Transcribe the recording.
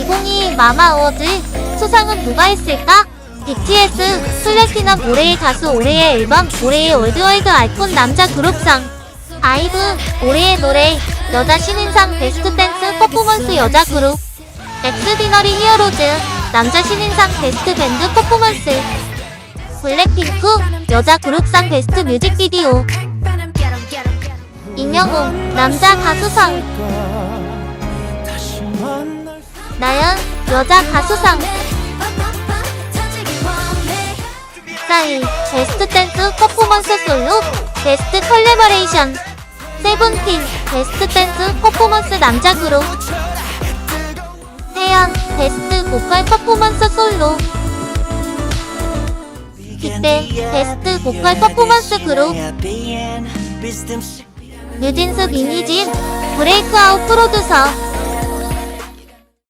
2022 마마 어워즈 수상은 누가 했을까? BTS, 플래티넘 올해의 가수 올해의 앨범 올해의 월드와이드 아이콘 남자 그룹상. 아이브 올해의 노래 여자 신인상 베스트 댄스 퍼포먼스 여자 그룹. 엑스디너리 히어로즈 남자 신인상 베스트 밴드 퍼포먼스. 블랙핑크 여자 그룹상 베스트 뮤직비디오. 임영웅 남자 가수상 나연 여자 가수상. 싸이 베스트 댄스 퍼포먼스 솔로 베스트 컬래버레이션. 세븐틴 베스트 댄스 퍼포먼스 남자 그룹. 태연 베스트 보컬 퍼포먼스 솔로. 빅뱅 베스트 보컬 퍼포먼스 그룹. 뉴진스 미니진 브레이크아웃 프로듀서